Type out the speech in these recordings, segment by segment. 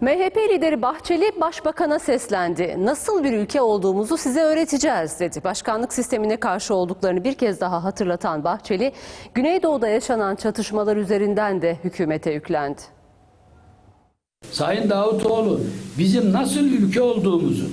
MHP lideri Bahçeli başbakana seslendi. Nasıl bir ülke olduğumuzu size öğreteceğiz dedi. Başkanlık sistemine karşı olduklarını bir kez daha hatırlatan Bahçeli, Güneydoğu'da yaşanan çatışmalar üzerinden de hükümete yüklendi. Sayın Davutoğlu bizim nasıl ülke olduğumuzu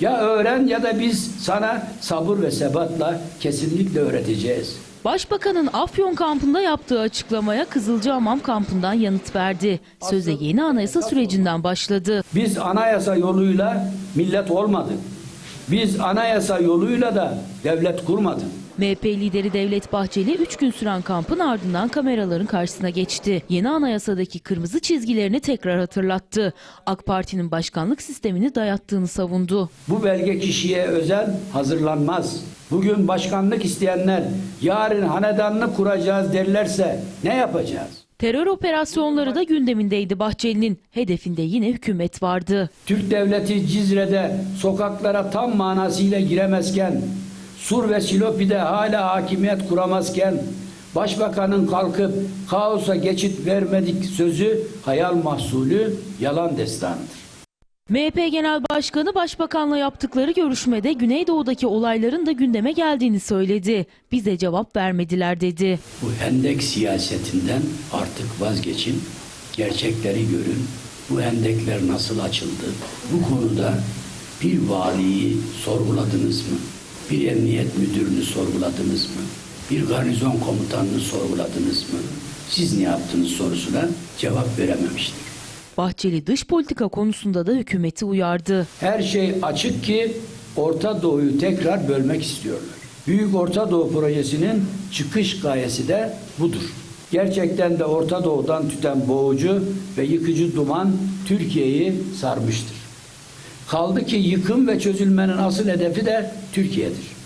ya öğren ya da biz sana sabır ve sebatla kesinlikle öğreteceğiz. Başbakanın Afyon kampında yaptığı açıklamaya Kızılcahamam kampından yanıt verdi. Söze yeni anayasa sürecinden başladı. Biz anayasa yoluyla millet olmadık. Biz anayasa yoluyla da devlet kurmadık. MHP lideri Devlet Bahçeli 3 gün süren kampın ardından kameraların karşısına geçti. Yeni anayasadaki kırmızı çizgilerini tekrar hatırlattı. AK Parti'nin başkanlık sistemini dayattığını savundu. Bu belge kişiye özel hazırlanmaz. Bugün başkanlık isteyenler yarın hanedanını kuracağız derlerse ne yapacağız? Terör operasyonları da gündemindeydi Bahçeli'nin. Hedefinde yine hükümet vardı. Türk devleti Cizre'de sokaklara tam manasıyla giremezken, Sur ve Silopi'de hala hakimiyet kuramazken, Başbakanın kalkıp kaosa geçit vermedik sözü hayal mahsulü yalan destanıdır. MHP Genel Başkanı Başbakan'la yaptıkları görüşmede Güneydoğu'daki olayların da gündeme geldiğini söyledi. Bize cevap vermediler dedi. Bu hendek siyasetinden artık vazgeçin, gerçekleri görün. Bu hendekler nasıl açıldı? Bu konuda bir valiyi sorguladınız mı? Bir emniyet müdürünü sorguladınız mı? Bir garnizon komutanını sorguladınız mı? Siz ne yaptınız sorusuna cevap verememiştir. Bahçeli dış politika konusunda da hükümeti uyardı. Her şey açık ki Orta Doğu'yu tekrar bölmek istiyorlar. Büyük Orta Doğu projesinin çıkış gayesi de budur. Gerçekten de Orta Doğu'dan tüten boğucu ve yıkıcı duman Türkiye'yi sarmıştır. Kaldı ki yıkım ve çözülmenin asıl hedefi de Türkiye'dir.